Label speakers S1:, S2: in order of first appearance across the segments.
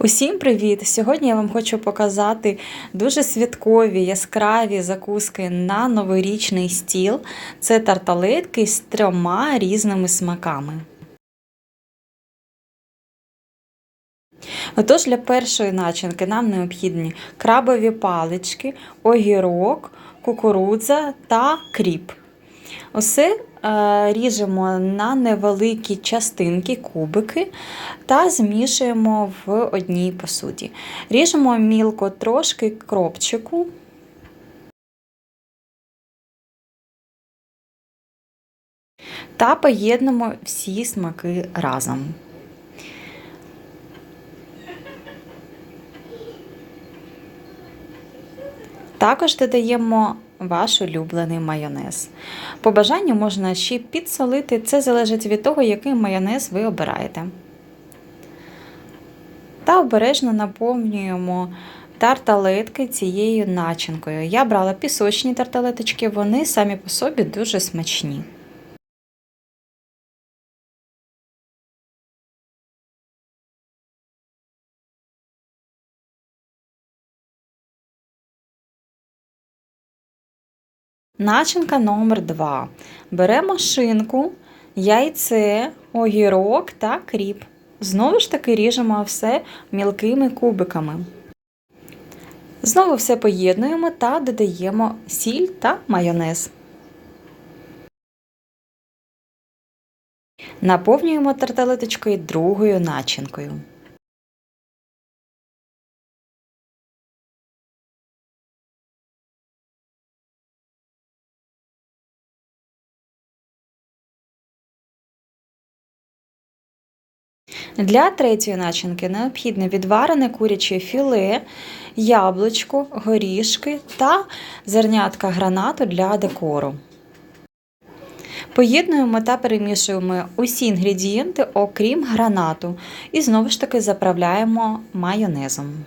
S1: Усім привіт! Сьогодні я вам хочу показати дуже святкові яскраві закуски на новорічний стіл. Це тарталетки з трьома різними смаками. Отож, для першої начинки нам необхідні крабові палички, огірок, кукурудза та кріп. Усе е, ріжемо на невеликі частинки, кубики та змішуємо в одній посуді. Ріжемо мілко трошки кропчику. Та поєднуємо всі смаки разом. Також додаємо ваш улюблений майонез. По бажанню можна ще підсолити, це залежить від того, який майонез ви обираєте. Та обережно наповнюємо тарталетки цією начинкою. Я брала пісочні тарталеточки, вони самі по собі дуже смачні. Начинка номер 2 Беремо шинку, яйце, огірок та кріп. Знову ж таки ріжемо все мілкими кубиками. Знову все поєднуємо та додаємо сіль та майонез. Наповнюємо тарталеточкою другою начинкою. Для третьої начинки необхідне відварене куряче філе, яблучко, горішки та зернятка гранату для декору. Поєднуємо та перемішуємо усі інгредієнти, окрім гранату, і знову ж таки заправляємо майонезом.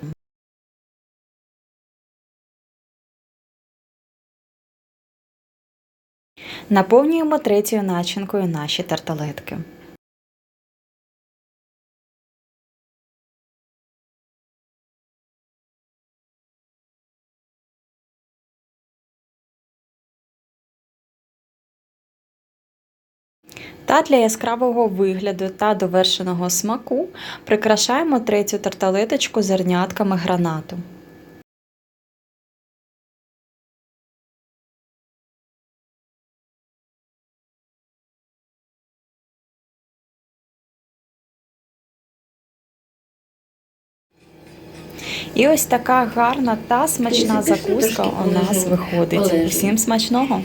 S1: Наповнюємо третьою начинкою наші тарталетки. Та для яскравого вигляду та довершеного смаку прикрашаємо третю тарталеточку зернятками гранату. І ось така гарна та смачна закуска у нас виходить. Всім смачного!